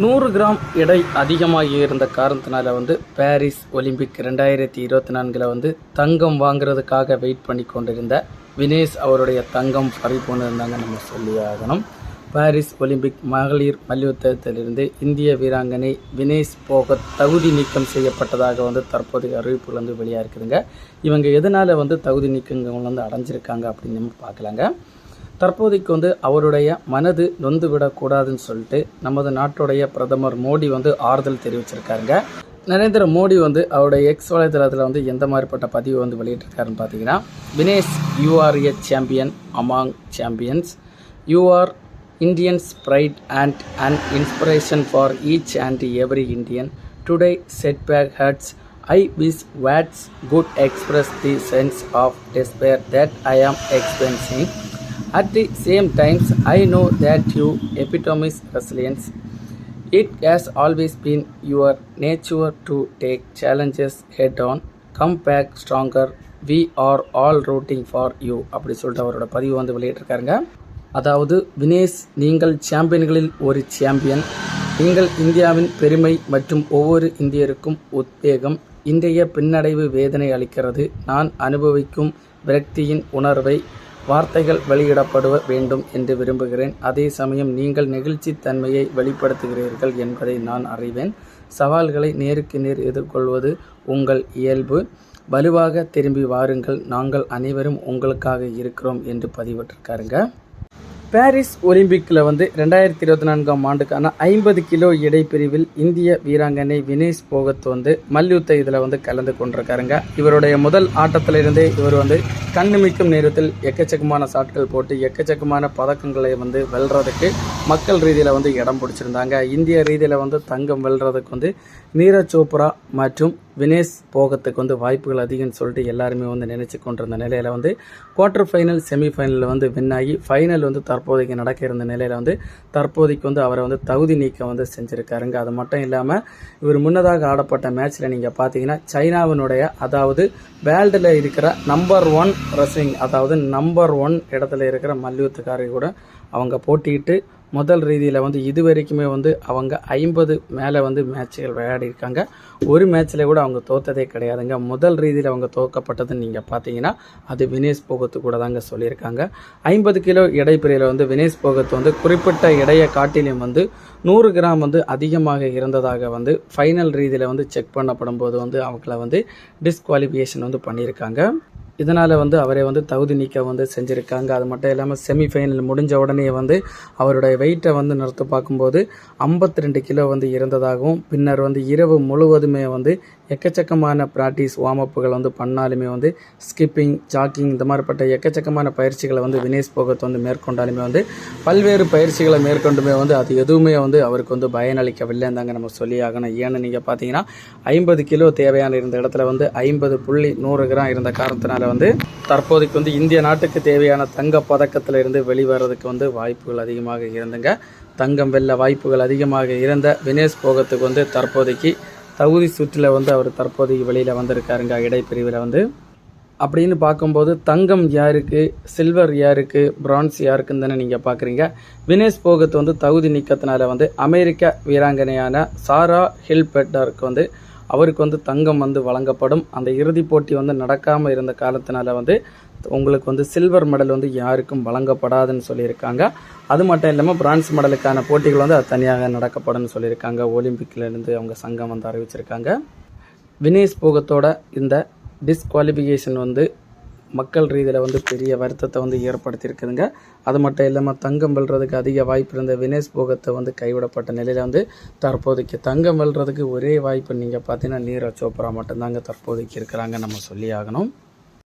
நூறு கிராம் எடை அதிகமாகி இருந்த காரணத்தினால வந்து பாரிஸ் ஒலிம்பிக் ரெண்டாயிரத்தி இருபத்தி நான்கில் வந்து தங்கம் வாங்குறதுக்காக வெயிட் பண்ணி கொண்டிருந்த வினேஷ் அவருடைய தங்கம் பறி இருந்தாங்க நம்ம சொல்லி ஆகணும். பாரிஸ் ஒலிம்பிக் மகளிர் மல்யுத்தத்திலிருந்து இந்திய வீராங்கனை வினேஷ் போக தகுதி நீக்கம் செய்யப்பட்டதாக வந்து தற்போதைய அறிவிப்புகள் வந்து வெளியாக இருக்குதுங்க இவங்க எதனால் வந்து தகுதி நீக்கங்கள் வந்து அடைஞ்சிருக்காங்க அப்படின்னு நம்ம பார்க்கலாங்க. தற்போதைக்கு வந்து அவருடைய மனது நொந்துவிடக்கூடாதுன்னு சொல்லிட்டு நமது நாட்டுடைய பிரதமர் மோடி வந்து ஆறுதல் தெரிவிச்சிருக்காருங்க. நரேந்திர மோடி வந்து அவருடைய எக்ஸ் வலைதளத்தில் வந்து எந்த மாதிரிப்பட்ட பதிவு வந்து வெளியிட்டிருக்காருன்னு பார்த்தீங்கன்னா Vinesh you're a champion among champions you're Indians pride and and inspiration for each and every Indian today set back hurts I wish words could express the sense of despair that I am experiencing at the same times I know that you epitomise resilience it has always been your nature to take challenges head on come back stronger we are all rooting for you அப்படி சொல்லிட்டு அவரோட பதிவு வந்து வெளியிட்டிருக்காருங்க அதாவது வினேஷ் நீங்கள் சாம்பியன்களில் ஒரு champion நீங்கள் இந்தியாவின் பெருமை மற்றும் ஒவ்வொரு இந்தியருக்கும் உத்வேகம் இன்றைய பின்னடைவு வேதனை அளிக்கிறது நான் அனுபவிக்கும் விரக்தியின் உணர்வை வார்த்தைகள் வெளியிடப்பட வேண்டும் என்று விரும்புகிறேன். அதே சமயம் நீங்கள் நெகிழ்ச்சி தன்மையை வெளிப்படுத்துகிறீர்கள் என்பதை நான் அறிவேன். சவால்களை நேருக்கு நேர் எதிர்கொள்வது உங்கள் இயல்பு. வலுவாக திரும்பி வாருங்கள். நாங்கள் அனைவரும் உங்களுக்காக இருக்கிறோம் என்று பதிவிட்டிருக்காருங்க. பாரிஸ் ஒலிம்பிக்கில் வந்து ரெண்டாயிரத்தி இருபத்தி நான்காம் ஆண்டுக்கான ஐம்பது கிலோ எடை பிரிவில் இந்திய வீராங்கனை வினேஷ் போகத் வந்து மல்யுத்த இதில் வந்து கலந்து கொண்டிருக்காருங்க. இவருடைய முதல் ஆட்டத்திலிருந்தே இவர் வந்து கண்ணுமிக்கும் நேரத்தில் எக்கச்சக்கமான சாட்கள் போட்டு எக்கச்சக்கமான பதக்கங்களை வந்து வெல்றதுக்கு மக்கள் ரீதியில் வந்து இடம் பிடிச்சிருந்தாங்க. இந்திய ரீதியில் வந்து தங்கம் வெல்றதுக்கு வந்து நீரஜ் சோப்ரா மற்றும் வினேஷ் போகத்துக்கு வந்து வாய்ப்புகள் அதிகம்னு சொல்லிட்டு எல்லாருமே வந்து நினச்சி கொண்டிருந்த நிலையில் வந்து குவார்ட்டர் ஃபைனல் செமிஃபைனலில் வந்து வின் ஆகி ஃபைனல் வந்து தற்போதைக்கு நடக்க இருந்த நிலையில் வந்து தற்போதைக்கு வந்து அவரை வந்து தகுதி நீக்கம் வந்து செஞ்சுருக்காருங்க. அது மட்டும் இல்லாமல் இவர் முன்னதாக ஆடப்பட்ட மேட்ச்சில் நீங்கள் பார்த்தீங்கன்னா சைனாவினுடைய அதாவது வேர்ல்டில் இருக்கிற நம்பர் ஒன் ரெஸ்லிங் அதாவது நம்பர் ஒன் இடத்துல இருக்கிற மல்யுத்தக்காரர் கூட அவங்க போட்டிக்கிட்டு முதல் ரீதியில் வந்து இது வரைக்குமே வந்து அவங்க ஐம்பது மேலே வந்து மேட்ச்கள் விளையாடி இருக்காங்க ஒரு மேட்ச்சில் கூட அவங்க தோத்ததே கிடையாதுங்க. முதல் ரீதியில் அவங்க தோக்கப்பட்டதுன்னு நீங்கள் பார்த்தீங்கன்னா அது வினேஷ் போகத்து கூட தாங்க சொல்லியிருக்காங்க. ஐம்பது கிலோ எடைப்பிரிவில் வந்து வினேஷ் போகத்து வந்து குறிப்பிட்ட எடையை காட்டிலும் வந்து நூறு கிராம் வந்து அதிகமாக இருந்ததாக வந்து ஃபைனல் ரீதியில் வந்து செக் பண்ணப்படும் போது வந்து அவங்கள வந்து டிஸ்குவாலிஃபிகேஷன் வந்து பண்ணியிருக்காங்க. இதனால் வந்து அவரை வந்து தகுதி நீக்க வந்து செஞ்சுருக்காங்க. அது மட்டும் இல்லாமல் செமிஃபைனல் முடிஞ்ச உடனே வந்து அவருடைய வெயிட்டை வந்து நிறுத்த பார்க்கும்போது ஐம்பத்தி ரெண்டு கிலோ வந்து இருந்ததாகவும் பின்னர் வந்து இரவு முழுவதுமே வந்து எக்கச்சக்கமான ப்ராக்டிஸ் வார்ம்அப்புகள் வந்து பண்ணாலுமே வந்து ஸ்கிப்பிங் ஜாக்கிங் இந்த மாதிரிப்பட்ட எக்கச்சக்கமான பயிற்சிகளை வந்து வினேஷ் போகத் வந்து மேற்கொண்டாலுமே வந்து பல்வேறு பயிற்சிகளை மேற்கொண்டுமே வந்து அது எதுவுமே வந்து அவருக்கு வந்து பயனளிக்கவில்லைன்னு தாங்க நம்ம சொல்லி ஆகணும். ஏன்னு நீங்கள் பார்த்தீங்கன்னா ஐம்பது கிலோ தேவையான இருந்த இடத்துல வந்து ஐம்பது புள்ளி நூறு கிராம் இருந்த காரணத்தினால வந்து தற்போதைக்கு வந்து இந்திய நாட்டுக்கு தேவையான தங்க பதக்கத்தில் இருந்து வெளிவரதுக்கு வந்து வாய்ப்புகள் அதிகமாக இருந்துங்க. தங்கம் வெல்ல வாய்ப்புகள் அதிகமாக இருந்த வினேஷ் போகத்துக்கு வந்து தற்போதைக்கு தகுதி சுற்றில் வந்து அவர் தற்போதைக்கு வெளியில் வந்திருக்காருங்க இடைப்பிரிவில் வந்து. அப்படின்னு பார்க்கும்போது தங்கம் யாருக்கு சில்வர் யாருக்கு பிரான்ஸ் யாருக்குன்னு தானே நீங்கள் பார்க்குறீங்க வினேஷ் போகத் வந்து தகுதி நீக்கத்தினால வந்து அமெரிக்க வீராங்கனையான சாரா ஹில்பெட்டருக்கு வந்து அவருக்கு வந்து தங்கம் வந்து வழங்கப்படும். அந்த இறுதிப் போட்டி வந்து நடக்காமல் இருந்த காலத்தினால வந்து உங்களுக்கு வந்து சில்வர் மெடல் வந்து யாருக்கும் வழங்கப்படாதுன்னு சொல்லியிருக்காங்க. அது மட்டும் இல்லாமல் பிரான்ஸ் மெடலுக்கான போட்டிகள் வந்து அது தனியாக நடக்கப்படும் சொல்லியிருக்காங்க. ஒலிம்பிக்லேருந்து அவங்க சங்கம் வந்து அறிவிச்சிருக்காங்க. வினேஷ் போகத்தோட இந்த டிஸ்குவாலிஃபிகேஷன் வந்து மக்கள் ரீதியில் வந்து பெரிய வருத்தத்தை வந்து ஏற்படுத்தியிருக்குதுங்க. அது மட்டும் இல்லாமல் தங்கம் வெல்றதுக்கு அதிக வாய்ப்பு இருந்த வினேஷ் போகத்தை வந்து கைவிடப்பட்ட நிலையில் வந்து தற்போதைக்கு தங்கம் வெல்றதுக்கு ஒரே வாய்ப்பு நீங்கள் பார்த்தீங்கன்னா நீரஜ் சோப்ரா மட்டும்தாங்க தற்போதைக்கு இருக்கிறாங்க நம்ம சொல்லி ஆகணும்.